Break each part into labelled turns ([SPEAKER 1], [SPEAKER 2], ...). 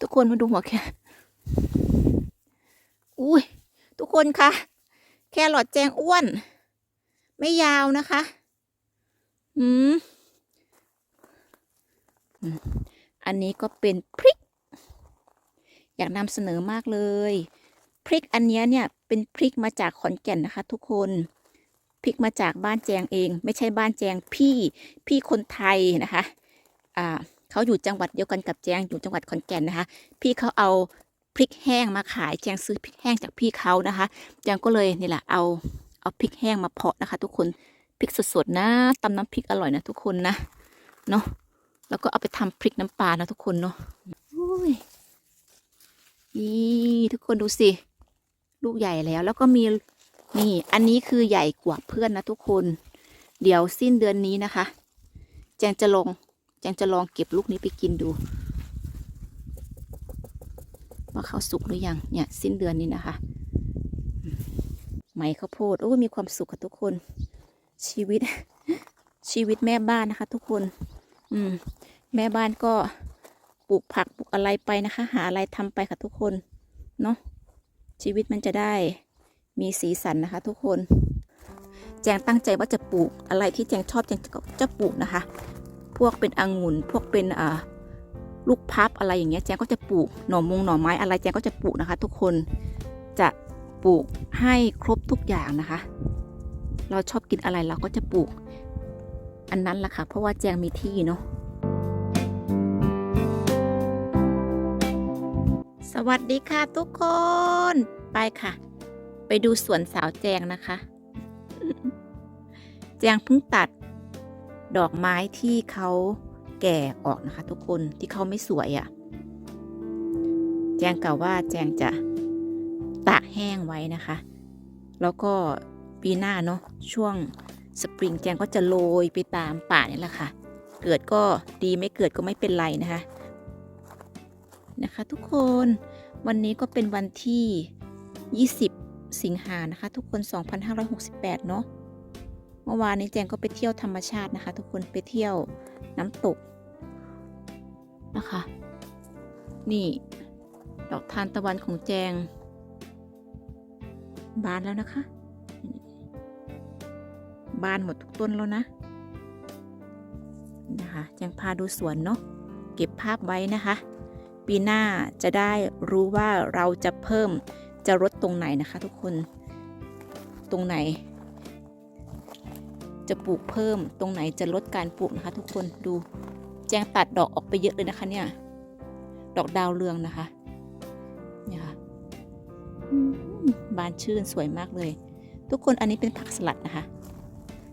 [SPEAKER 1] ทุกคนมาดูหัวแคอุ้ยทุกคนคะแครอทแจงอ้วน ไม่ยาวนะคะ อืม อันนี้ก็เป็นพริก อยากนำเสนอมากเลย พริกอันนี้เนี่ยเป็นพริกมาจากขอนแก่นนะคะ ทุกคนพริกมาจากบ้านแจงเอง ไม่ใช่บ้านแจงพี่พี่คนไทยนะคะ อ่า เขาอยู่จังหวัดเดียวกันกับแจงอยู่จังหวัดขอนแก่นนะคะ พี่เขาเอาพริกแห้งมาขายแจงซื้อพริกแห้งจากพี่เขานะคะแจงก็เลยนี่แหละเอาเอาพริกแห้งมาเพาะนะคะ ทุกคนพริกสดๆนะตำน้ำพริกอร่อยนะทุกคนนะเนาะแล้วก็เอาไปทำพริกน้ำปลานะทุกคนเนาะอุ้ยนี่ทุกคนดูสิลูกใหญ่แล้ว แล้วก็มีนี่ อันนี้คือใหญ่กว่าเพื่อนนะทุกคน เดี๋ยวสิ้นเดือนนี้นะคะ แจงจะลง แจงจะลองเก็บลูกนี้ไปกินดู ว่าเขาสุกหรือยัง เนี่ย สิ้นเดือนนี้นะคะ ไหมข้าวโพด โอ้ยมีความสุขค่ะทุกคน ชีวิต ชีวิตแม่บ้านนะคะ ทุกคน อืม แม่บ้านก็ปลูกผักปลูกอะไรไปนะคะ หาอะไรทำไปค่ะทุกคน เนาะชีวิตมันจะได้มีสีสันนะคะ ทุกคน แจงตั้งใจว่าจะปลูกอะไรที่แจงชอบแจงจะปลูกนะคะ พวกเป็นองุ่น พวกเป็นอ่าลูกพับอะไรอย่างเงี้ยแจงก็จะปลูกหน่อมงหน่อไม้อะไรแจงก็จะปลูกนะคะ ทุกคนจะปลูกให้ครบทุกอย่างนะคะ เราชอบกินอะไรเราก็จะปลูกอันนั้นแหละค่ะ เพราะว่าแจงมีที่เนาะสวัสดีค่ะทุกคนไปค่ะ ไปดูสวนสาวแจงนะคะ แจงเพิ่งตัด ดอกไม้ที่เขาแก่ออกนะคะ ทุกคนที่เขาไม่สวยอะ่ะ แจงกล่าวว่าแจงจะตากแห้งไว้นะคะ แล้วก็ปีหน้าเนาะช่วงสปริงแจงก็จะโรยไปตามป่านี่แหละค่ะ เกิดก็ดีไม่เกิดก็ไม่เป็นไรนะคะนะคะ ทุกคนวันนี้ก็เป็นวันที่ 20 สิงหานะคะ ทุกคน 2568 เนาะ เมื่อวานนี้แจงก็ไปเที่ยวธรรมชาตินะคะ ทุกคนไปเที่ยวน้ำตกนะคะ นี่ ดอกทานตะวันของแจง บานแล้วนะคะ บานหมดทุกต้นแล้วนะนะคะแจงพาดูสวนเนาะเก็บภาพไว้นะคะ ปีหน้าจะได้รู้ว่าเราจะเพิ่มจะลดตรงไหนนะคะ ทุกคนตรงไหน จะปลูกเพิ่มตรงไหนจะลดการปลูกนะคะ ทุกคนดู แจงตัดดอกออกไปเยอะเลยนะคะเนี่ย ดอกดาวเรืองนะคะเนี่ยค่ะอืมบานชื่นสวยมากเลย ทุกคนอันนี้เป็นผักสลัดนะคะ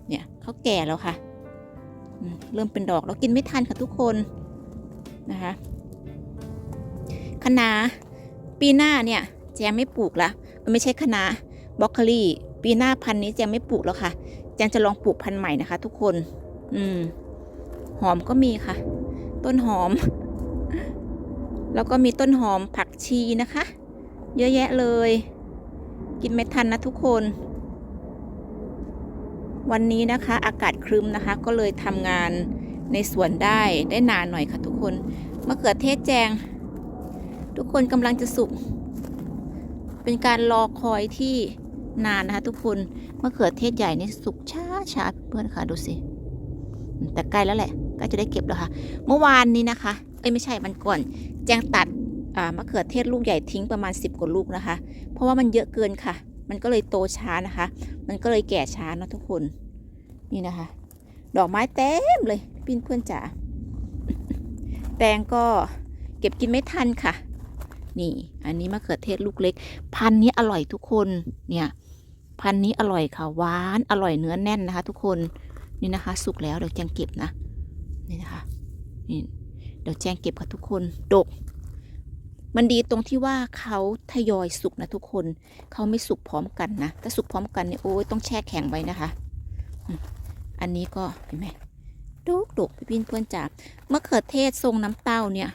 [SPEAKER 1] เนี่ยเขาแก่แล้วค่ะอืมเริ่มเป็นดอกแล้วกินไม่ทันค่ะทุกคนนะคะคะน้าปีหน้าเนี่ยแจงไม่ปลูกละมันไม่ใช่คะน้าบล็อกโคลี่ ปีหน้าพันธุ์นี้แจงไม่ปลูกแล้วค่ะแจงจะลองปลูกพันธุ์ใหม่นะคะ ทุกคน อืม หอมก็มีค่ะ ต้นหอม แล้วก็มีต้นหอมผักชีนะคะ เยอะแยะเลย กินไม่ทันนะทุกคน วันนี้นะคะ อากาศครึ้มนะคะ ก็เลยทำงานในสวนได้ได้นานหน่อยค่ะ ทุกคนมะเขือเทศแจง ทุกคนกำลังจะสุก เป็นการรอคอยที่ นานนะคะ ทุกคนมะเขือเทศใหญ่นี่สุกช้าช้าเพื่อนค่ะดูสิแต่ใกล้แล้วแหละใกล้จะได้เก็บแล้วค่ะ เมื่อวานนี้นะคะ เอ้ยไม่ใช่วันก่อน แจงตัดมะเขือเทศลูกใหญ่ทิ้งประมาณ 10กว่าลูกนะคะ เพราะว่ามันเยอะเกินค่ะ มันก็เลยโตช้านะคะ มันก็เลยแก่ช้านะทุกคนนี่นะคะ ดอกไม้เต็มเลยพี่เพื่อนจ๋าแตงก็เก็บกินไม่ทันค่ะ นี่ อันนี้มะเขือเทศลูกเล็ก พันนี้อร่อยทุกคนเนี่ย พันธุ์นี้อร่อยค่ะหวานอร่อยเนื้อแน่นนะคะ ทุกคนนี่นะคะ สุกแล้วเดี๋ยวแจงเก็บนะนี่นะคะนี่เดี๋ยวแจงเก็บค่ะทุกคนดก มันดีตรงที่ว่าเขาทยอยสุกนะทุกคนเขาไม่สุกพร้อมกันนะถ้าสุกพร้อมกันเนี่ยโอ้ยต้องแช่แข็งไว้นะคะ อันนี้ก็เห็นไหมดกดกพี่พินเพื่อนจ๋ามะเขือเทศทรงน้ำเต้าเนี่ย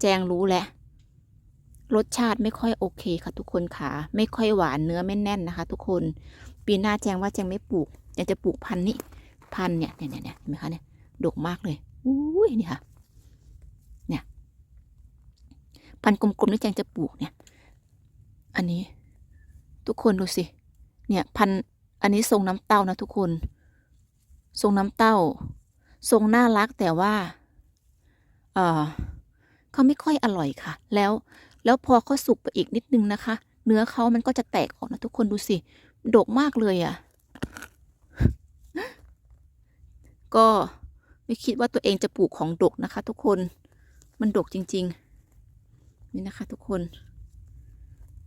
[SPEAKER 1] แจงรู้แหละ รสชาติไม่ค่อยโอเคค่ะทุกคนค่ะ ไม่ค่อยหวานเนื้อไม่แน่นนะคะ ทุกคน ปีหน้าแจงว่าแจงไม่ปลูกแจงจะปลูกพันธุ์นี้ พันธุ์เนี่ยเนี่ยเนี่ยเห็นไหมคะเนี่ยดกมากเลยอุ้ยนี่ค่ะ เนี่ย พันธุ์กลมๆที่แจงจะปลูกเนี่ย อันนี้ ทุกคนดูสิ เนี่ยพันธุ์อันนี้ทรงน้ำเต้านะทุกคน ทรงน้ำเต้า ทรงน่ารักแต่ว่า เออเขาไม่ค่อยอร่อยค่ะ แล้ว แล้วพอเขาสุกไปอีกนิดนึงนะคะ เนื้อเขามันก็จะแตกออกนะทุกคนดูสิ โดกมากเลยอะ่ะ ก็ไม่คิดว่าตัวเองจะปลูกของดกนะคะ ทุกคน มันดกจริง ๆ นี่นะคะทุกคน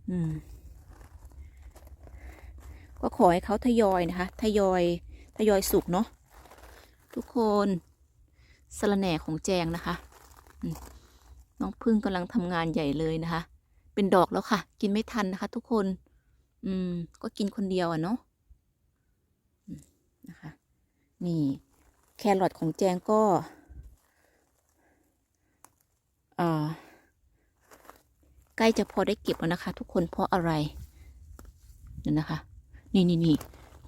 [SPEAKER 1] อืม ก็ขอให้เขาทยอยนะคะ ทยอยทยอยสุกเนาะทุกคนสะระแหน่ของแจงนะคะอืม น้องพึ่งกำลังทำงานใหญ่เลยนะคะ เป็นดอกแล้วค่ะ กินไม่ทันนะคะ ทุกคน อืม ก็กินคนเดียวอะเนาะนะคะ นี่ แครอทของแจงก็ใกล้จะพอได้เก็บแล้วนะคะ ทุกคนเพราะอะไรเดี๋ยวนะคะ นี่นี่นี่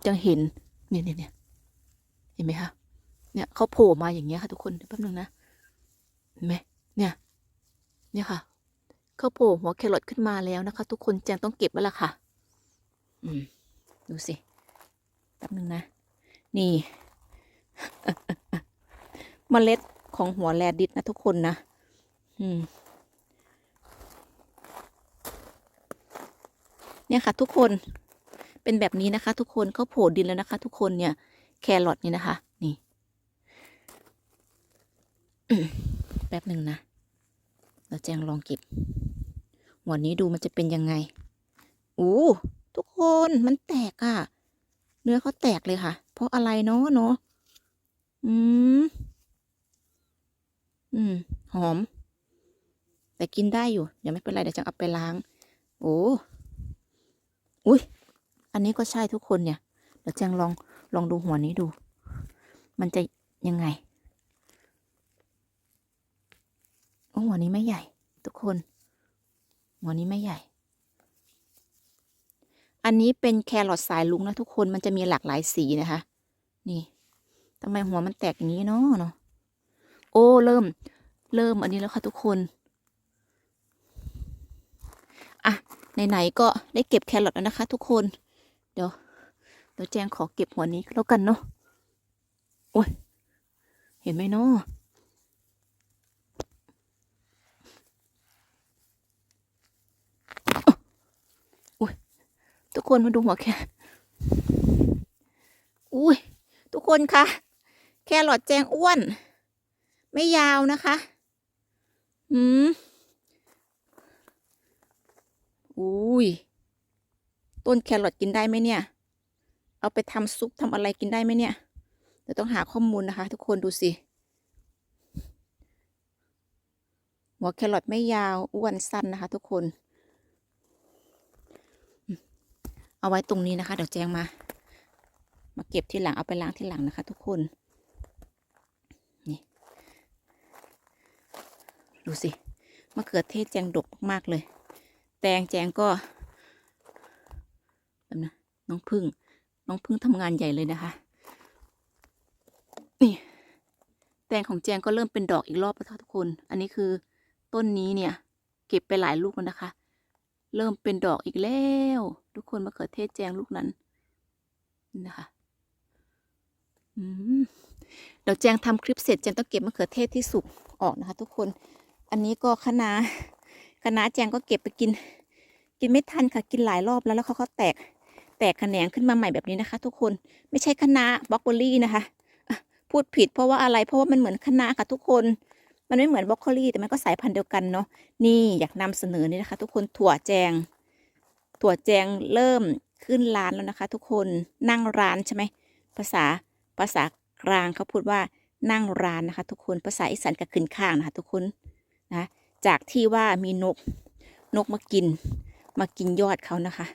[SPEAKER 1] จะเห็นเนี่ยเนี่ยเนี่ยเห็นไหมคะเนี่ยเขาโผล่มาอย่างเงี้ยค่ะทุกคนแป๊บนึงนะเห็นไหมเนี่ย เนี่ยค่ะเขาโผล่หัวแครอทขึ้นมาแล้วนะคะ ทุกคนแจงต้องเก็บแล้วล่ะค่ะ อืม ดูสิแป๊บนึงนะ นี่เมล็ดของหัวแรดิสนะทุกคนนะ อืม เนี่ยค่ะ ทุกคนเป็นแบบนี้นะคะ ทุกคนเขาโผล่ดินแล้วนะคะ ทุกคนเนี่ย แครอทนี่นะคะ นี่แป๊บหนึ่งนะ เราแจงลองเก็บหัวนี้ดูมันจะเป็นยังไงอู้ทุกคนมันแตกอะ่ะ เนื้อเขาแตกเลยค่ะ เพราะอะไรเนาะเนาะอืม อืม หอม แต่กินได้อยู่เดี๋ยวไม่เป็นไรเดี๋ยวจะเอาไปล้าง โอ้อุ้ยอันนี้ก็ใช่ทุกคนเนี่ย เดี๋ยวแจงลองลองดูหัวนี้ดู มันจะยังไง โอ้ หัวนี้ไม่ใหญ่ ทุกคน หัวนี้ไม่ใหญ่ อันนี้เป็นแครอทสายลุงนะทุกคนมันจะมีหลากหลายสีนะคะ นี่ทำไมหัวมันแตกอย่างนี้เนาะเนาะโอ้เริ่ม เริ่มอันนี้แล้วค่ะทุกคนอะไหนๆก็ได้เก็บแครอทแล้วนะคะ ทุกคน เดี๋ยวเดี๋ยวแจงขอเก็บหัวนี้แล้วกันเนาะโอ้ยเห็นไหมเนาะ ทุกคนมาดูหัวแค่อุ้ยทุกคนคะแครอทแจงอ้วน ไม่ยาวนะคะอืมอุ้ยต้นแครอทกินได้ไหมเนี่ย เอาไปทำซุปทำอะไรกินได้ไหมเนี่ยเดี๋ยวต้องหาข้อมูลนะคะ ทุกคนดูสิหัวแครอทไม่ยาวอ้วนสั้นนะคะ ทุกคน เอาไว้ตรงนี้นะคะ เดี๋ยวแจงมา มาเก็บที่หลังเอาไปล้างที่หลังนะคะ ทุกคน นี่ ดูสิมะเขือเทศแจงดกมากๆเลย แตงแจงก็แบบนะน้องพึ่ง น้องพึ่งทำงานใหญ่เลยนะคะ นี่ แตงของแจงก็เริ่มเป็นดอกอีกรอบแล้วทุกคน อันนี้คือต้นนี้เนี่ย เก็บไปหลายลูกแล้วนะคะ เริ่มเป็นดอกอีกแล้ว ทุกคนมะเขือเทศแจงลูกนั้นนะคะเดี๋ยวแจงทำคลิปเสร็จแจงต้องเก็บมะเขือเทศที่สุกออกนะคะ ทุกคน อันนี้ก็คะนาคะนาแจงก็เก็บไปกิน กินไม่ทันค่ะ กินหลายรอบแล้วแล้วเขาก็แตก แตกแขนงขึ้นมาใหม่แบบนี้นะคะ ทุกคน ไม่ใช่คะนาบล็อกโคลี่นะคะ พูดผิดเพราะว่าอะไร เพราะว่ามันเหมือนคะนาค่ะทุกคน มันไม่เหมือนบล็อกโคลี่แต่มันก็สายพันธุ์เดียวกันเนาะนี่อยากนำเสนอนี่นะคะ ทุกคนถั่วแจง ถั่วแจงเริ่มขึ้นร้านแล้วนะคะ ทุกคนนั่งร้านใช่ไหมภาษาภาษากลางเขาพูดว่านั่งร้านนะคะ ทุกคนภาษาอีสานก็ขึ้นข้างนะคะ ทุกคนนะจากที่ว่ามีนกนกมากิน มากินยอดเขานะคะ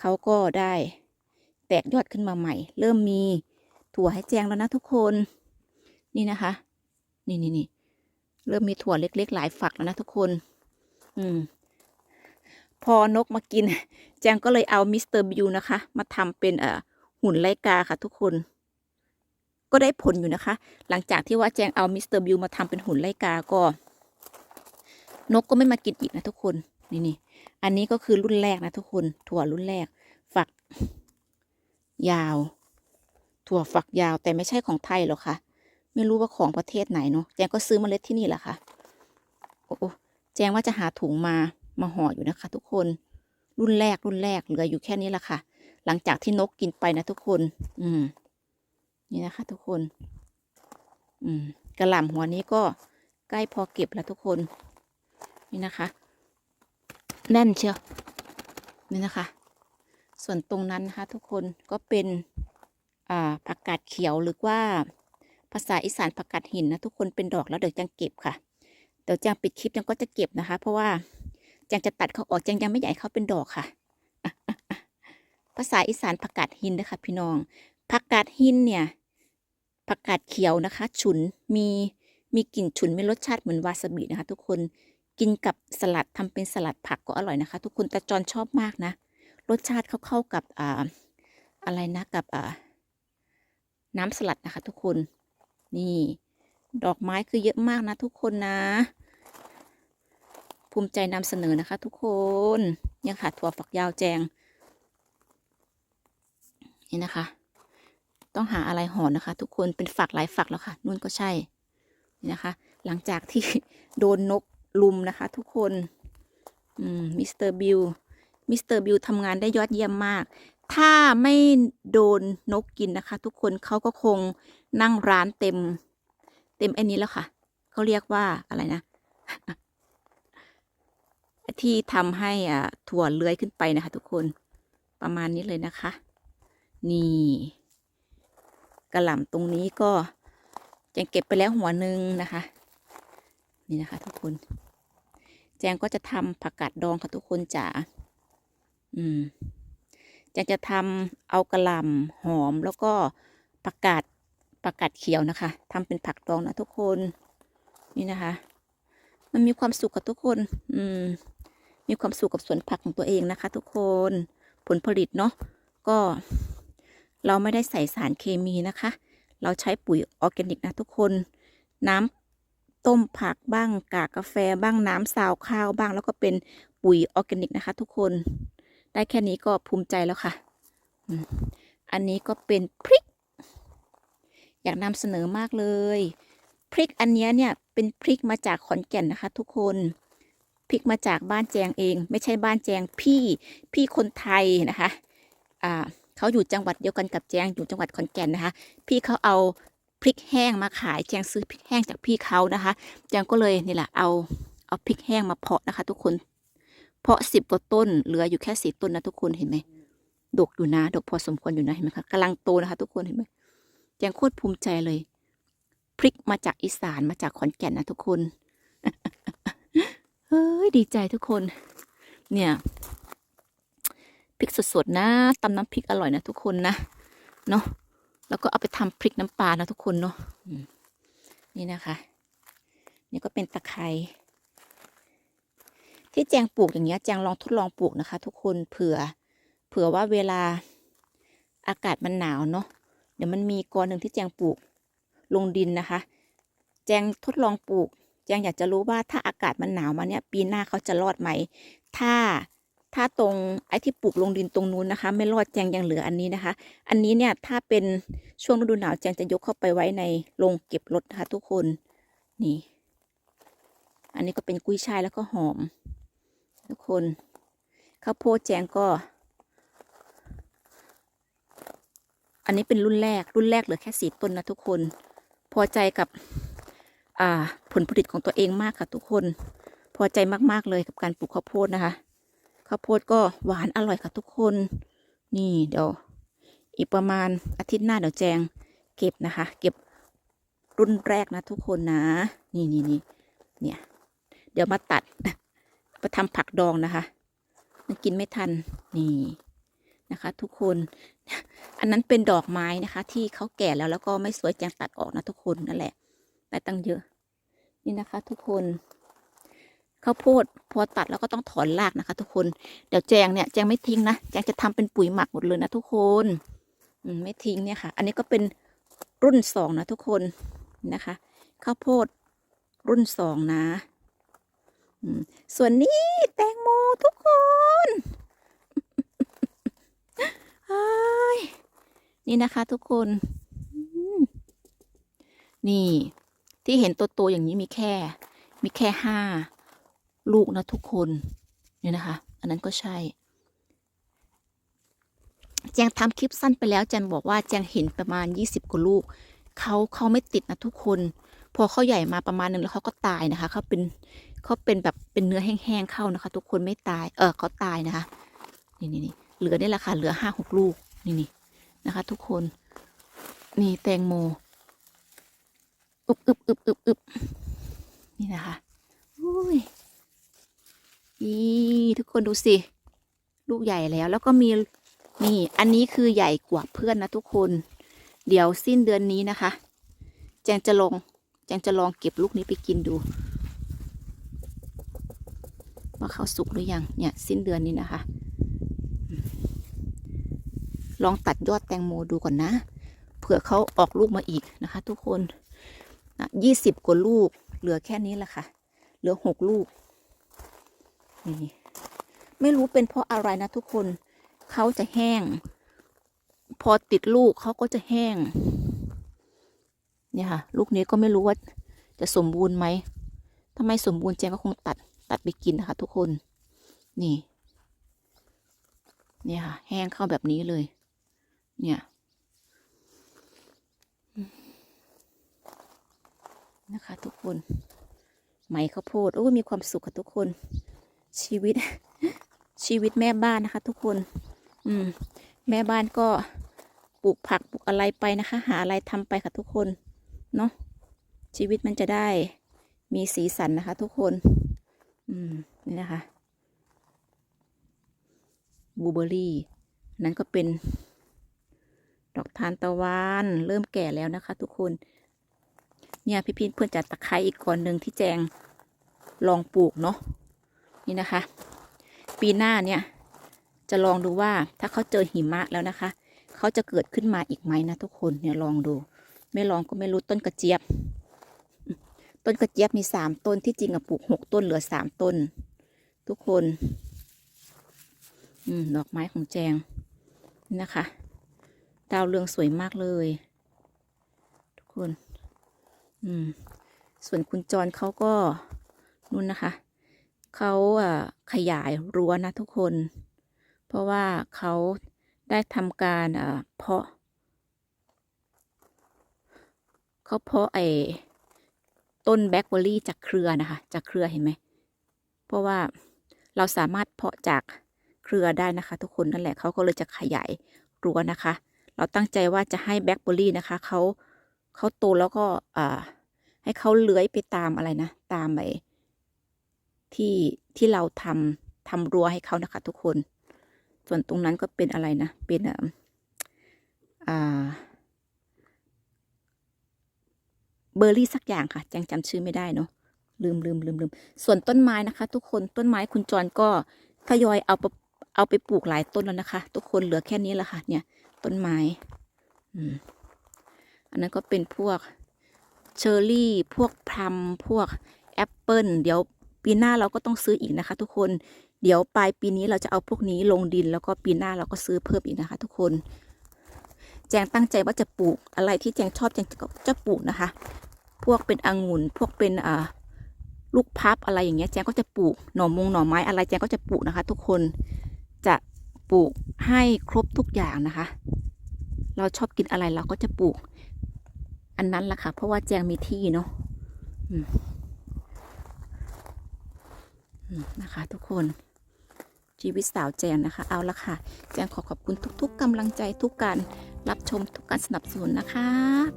[SPEAKER 1] เขาก็ได้แตกยอดขึ้นมาใหม่ เริ่มมีถั่วให้แจงแล้วนะทุกคน นี่นะคะ นี่นี่นี่ เริ่มมีถั่วเล็ก ๆ หลายฝักแล้วนะทุกคน อืม พอนกมากิน แจงก็เลยเอามิสเตอร์บิวนะคะ มาทำเป็นเอ่อหุ่นไลกาค่ะทุกคน ก็ได้ผลอยู่นะคะ หลังจากที่ว่าแจงเอามิสเตอร์บิวมาทำเป็นหุ่นไลกาก็ นกก็ไม่มากินอีกนะทุกคน นี่นี่อันนี้ก็คือรุ่นแรกนะทุกคน ถั่วรุ่นแรก ฝัก ยาว ถั่วฝักยาวแต่ไม่ใช่ของไทยหรอกค่ะ ไม่รู้ว่าของประเทศไหนเนาะแจงก็ซื้อเมล็ดที่นี่แหละค่ะโอ้โอ้แจงว่าจะหาถุงมามาห่ออยู่นะคะ ทุกคนรุ่นแรกรุ่นแรกเหลืออยู่แค่นี้แหละค่ะ หลังจากที่นกกินไปนะทุกคน อืม นี่นะคะ ทุกคน อืม กระหล่ำหัวนี้ก็ใกล้พอเก็บแล้วทุกคน นี่นะคะ แน่นเชียวนี่นะคะ ส่วนตรงนั้นนะคะ ทุกคนก็เป็น อ่าผักกาดเขียวหรือว่าาษาอีสานผักกาดหินนะทุกคนเป็นดอกแล้วเดี๋ยวจังเก็บค่ะ เดี๋ยวจังปิดคลิปจังก็จะเก็บนะคะ เพราะว่าจังจะตัดเขาออกจังยังไม่ใหญ่เขาเป็นดอกค่ะ ภาษาอีสานผักกาดหินนะคะ พี่น้องผักกาดหินเนี่ยผักกาดเขียวนะคะ ฉุนมีมีกลิ่นฉุนมีรสชาติเหมือนวาซาบินะคะ ทุกคนกินกับสลัดทำเป็นสลัดผักก็อร่อยนะคะ ทุกคนต่จอนชอบมากนะ รสชาติเขาเข้ากับอ่าอะไรนะกับอ่าน้ำสลัดนะคะ ทุกคน นี่ ดอกไม้คือเยอะมากนะทุกคนนะ ภูมิใจนำเสนอนะคะ ทุกคนเนี่ยค่ะถั่วฝักยาวแจง นี่นะคะ ต้องหาอะไรห่อนะคะ ทุกคนเป็นฝักหลายฝักแล้วค่ะนุ่นก็ใช่ นี่นะคะ หลังจากที่โดนนกลุมนะคะ ทุกคน อืมมิสเตอร์บิลมิสเตอร์บิลทำงานได้ยอดเยี่ยมมาก ถ้าไม่โดนนกกินนะคะ ทุกคนเขาก็คง นั่งร้านเต็ม เต็มไอ้นี้แล้วค่ะเขาเรียกว่าอะไรนะ ที่ทำให้อ่าถั่วเลื้อยขึ้นไปนะคะ ทุกคนประมาณนี้เลยนะคะ นี่กระหล่ำตรงนี้ก็แจงเก็บไปแล้วหัวหนึ่งนะคะ นี่นะคะ ทุกคน แจงก็จะทำผักกาดดองค่ะทุกคนจ๋าอืมแจงจะทำเอากระหล่ำหอมแล้วก็ผักกาด ผักกาดเขียวนะคะทำเป็นผักดองนะทุกคน นี่นะคะ มันมีความสุขกับทุกคน อืม มีความสุขกับสวนผักของตัวเองนะคะ ทุกคน ผลผลิตเนาะ ก็ เราไม่ได้ใส่สารเคมีนะคะ เราใช้ปุ๋ยออร์แกนิกนะทุกคน น้ำต้มผักบ้างกากกาแฟบ้างน้ำซาวข้าวบ้าง แล้วก็เป็นปุ๋ยออร์แกนิกนะคะ ทุกคน ได้แค่นี้ก็ภูมิใจแล้วค่ะ อันนี้ก็เป็นพริก อยากนำเสนอมากเลย พริกอันนี้เนี่ยเป็นพริกมาจากขอนแก่นนะคะ ทุกคนพริกมาจากบ้านแจงเอง ไม่ใช่บ้านแจงพี่พี่คนไทยนะคะอ่าเขาอยู่จังหวัดเดียวกันกับแจงอยู่จังหวัดขอนแก่นนะคะ พี่เขาเอาพริกแห้งมาขายแจงซื้อพริกแห้งจากพี่เขานะคะแจงก็เลยนี่แหละเอาเอาพริกแห้งมาเพาะนะคะ ทุกคนเพาะสิบกว่าต้นเหลืออยู่แค่สี่ต้นนะทุกคนเห็นไหมดกอยู่นะดกพอสมควรอยู่นะเห็นไหมคะกำลังโตนะคะ ทุกคนเห็นไหม แจงโคตรภูมิใจเลย พริกมาจากอีสานมาจากขอนแก่นนะทุกคน เฮ้ยดีใจทุกคน เนี่ยพริกสดๆนะตำน้ำพริกอร่อยนะทุกคนนะเนาะแล้วก็เอาไปทำพริกน้ำปลานะทุกคนเนาะนี่นะคะ นี่ก็เป็นตะไคร้ที่แจงปลูกอย่างเงี้ยแจงลองทดลองปลูกนะคะ ทุกคนเผื่อ เผื่อว่าเวลาอากาศมันหนาวเนาะ เดี๋ยวมันมีกอหนึ่งที่แจงปลูกลงดินนะคะ แจงทดลองปลูก แจงอยากจะรู้ว่าถ้าอากาศมันหนาวมาเนี่ย ปีหน้าเขาจะรอดไหม ถ้าถ้าตรงไอ้ที่ปลูกลงดินตรงนู้นนะคะ ไม่รอดแจงยังเหลืออันนี้นะคะ อันนี้เนี่ยถ้าเป็นช่วงฤดูหนาวแจงจะยกเข้าไปไว้ในโรงเก็บรถนะคะทุกคนนี่ อันนี้ก็เป็นกุ้ยช่ายแล้วก็หอม ทุกคนข้าวโพดแจงก็ อันนี้เป็นรุ่นแรก รุ่นแรกเหลือแค่สี่ต้นนะทุกคน พอใจกับผลผลิตของตัวเองมากค่ะทุกคน พอใจมากๆเลยกับการปลูกข้าวโพดนะคะ ข้าวโพดก็หวานอร่อยค่ะทุกคน นี่เดี๋ยวอีกประมาณอาทิตย์หน้าเดี๋ยวแจงเก็บนะคะ เก็บรุ่นแรกนะทุกคนนะ นี่นี่นี่เนี่ย เดี๋ยวมาตัดไปทำผักดองนะคะ มันกินไม่ทัน นี่นะคะ ทุกคน อันนั้นเป็นดอกไม้นะคะ ที่เขาแก่แล้วแล้วก็ไม่สวยแจงตัดออกนะทุกคนนั่นแหละได้ตั้งเยอะ นี่นะคะ ทุกคนข้าวโพดพอตัดแล้วก็ต้องถอนรากนะคะ ทุกคนเดี๋ยวแจงเนี่ยแจงไม่ทิ้งนะแจงจะทำเป็นปุ๋ยหมักหมดเลยนะทุกคนไม่ทิ้งเนี่ยค่ะ อันนี้ก็เป็นรุ่นสองนะทุกคนนะคะข้าวโพดรุ่นสองนะส่วนนี้แตงโมทุกคน นี่นะคะทุกคน นี่ที่เห็นตัวโตอย่างนี้มีแค่ มีแค่ห้าลูกนะทุกคนเนี่ยนะคะ อันนั้นก็ใช่ แจงทำคลิปสั้นไปแล้วแจงบอกว่าแจงเห็นประมาณ20กว่าลูกเขาเขาไม่ติดนะทุกคน พอเขาใหญ่มาประมาณหนึงแล้วเขาก็ตายนะคะเขาเป็นเขาเป็นแบบเป็นเนื้อแห้งๆเข้านะคะ ทุกคนไม่ตาย เออเขาตายนะคะ นี่นี่นี่ เหลือนี่แหละค่ะเหลือห้าหกลูกนี่นี่นะคะ ทุกคนนี่แตงโมอึบอึบอึบอึบอึบนี่นะคะอุ้ยอีทุกคนดูสิ ลูกใหญ่แล้วแล้วก็มีนี่อันนี้คือใหญ่กว่าเพื่อนนะทุกคน เดี๋ยวสิ้นเดือนนี้นะคะ แจงจะลองแจงจะลองเก็บลูกนี้ไปกินดูว่าเขาสุกหรือยังเนี่ยสิ้นเดือนนี้นะคะ ลองตัดยอดแตงโมดูก่อนนะ เผื่อเขาออกลูกมาอีกนะคะ ทุกคนนะยี่สิบกว่าลูก เหลือแค่นี้แหละค่ะ เหลือหกลูก นี่ ไม่รู้เป็นเพราะอะไรนะทุกคน เขาจะแห้ง พอติดลูกเขาก็จะแห้ง เนี่ยค่ะ ลูกนี้ก็ไม่รู้ว่าจะสมบูรณ์ไหมถ้าไม่สมบูรณ์แจงก็คงตัดตัดไปกินนะคะทุกคน นี่ เนี่ยค่ะ แห้งเข้าแบบนี้เลย เนี่ยนะคะ ทุกคนไหมข้าวโพดโอ้มีความสุขค่ะทุกคน ชีวิต ชีวิตแม่บ้านนะคะ ทุกคน อืม แม่บ้านก็ปลูกผักปลูกอะไรไปนะคะ หาอะไรทำไปค่ะทุกคนเนาะชีวิตมันจะได้มีสีสันนะคะ ทุกคน อืมนี่นะคะบูเบอร์รี่ นั้นก็เป็น ดอกทานตะวันเริ่มแก่แล้วนะคะ ทุกคน เนี่ยพี่พินเพื่อนจัดตะไคร้อีกก่อนหนึ่งที่แจงลองปลูกเนาะนี่นะคะ ปีหน้าเนี่ย จะลองดูว่าถ้าเขาเจอหิมะแล้วนะคะ เขาจะเกิดขึ้นมาอีกไหมนะทุกคนเนี่ยลองดู ไม่ลองก็ไม่รู้ต้นกระเจี๊ยบ ต้นกระเจี๊ยบมีสามต้นที่จริงอะปลูกหกต้นเหลือสามต้น ทุกคน อืมดอกไม้ของแจงนี่นะคะ ดาวเรืองสวยมากเลย ทุกคน อืม ส่วนคุณจรเขาก็นู่นนะคะเขาอะขยายรั้วนะทุกคน เพราะว่าเขาได้ทำการอ่าเพาะเขาเพาะไอ้ต้นแบล็คเบอร์รี่จากเครือนะคะ จากเครือเห็นไหม เพราะว่าเราสามารถเพาะจากเครือได้นะคะ ทุกคนนั่นแหละเขาก็เลยจะขยายรั้วนะคะ เราตั้งใจว่าจะให้แบล็คเบอร์รี่นะคะเขาเขาโตแล้วก็อ่าให้เขาเลื้อยไปตามอะไรนะ ตามไอ้ที่ที่เราทำทำรั้วให้เขานะคะ ทุกคน ส่วนตรงนั้นก็เป็นอะไรนะ เป็นอ่าเบอร์รี่สักอย่างค่ะแจงจำชื่อไม่ได้เนาะลืมลืมลืมลืมส่วนต้นไม้นะคะ ทุกคนต้นไม้คุณจรก็ทยอยเอาไปเอาไปปลูกหลายต้นแล้วนะคะ ทุกคนเหลือแค่นี้แหละค่ะเนี่ย ต้นไม้อันนั้นก็เป็นพวกเชอร์รี่ พวกพลัมพวกแอปเปิลเดี๋ยวปีหน้าเราก็ต้องซื้ออีกนะคะ ทุกคน เดี๋ยวปลายปีนี้เราจะเอาพวกนี้ลงดิน แล้วก็ปีหน้าเราก็ซื้อเพิ่มอีกนะคะ ทุกคน แจงตั้งใจว่าจะปลูกอะไรที่แจงชอบแจงจะจะปลูกนะคะ พวกเป็นองุ่น พวกเป็นอ่าลูกพับอะไรอย่างเงี้ยแจงก็จะปลูกหน่อมงหน่อไม้อะไรแจงก็จะปลูกนะคะ ทุกคนจะ ปลูกให้ครบทุกอย่างนะคะ เราชอบกินอะไรเราก็จะปลูก อันนั้นละค่ะ เพราะว่าแจงมีที่เนาะนะคะทุกคนชีวิตสาวแจงนะคะ เอาละค่ะ แจงขอขอบคุณทุก ๆกำลังใจทุกการรับชมทุกการสนับสนุนนะคะ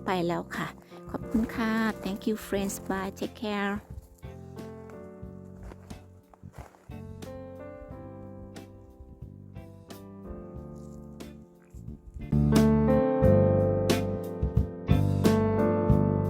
[SPEAKER 1] ไปแล้วค่ะ ขอบคุณค่ะ thank you friends bye take care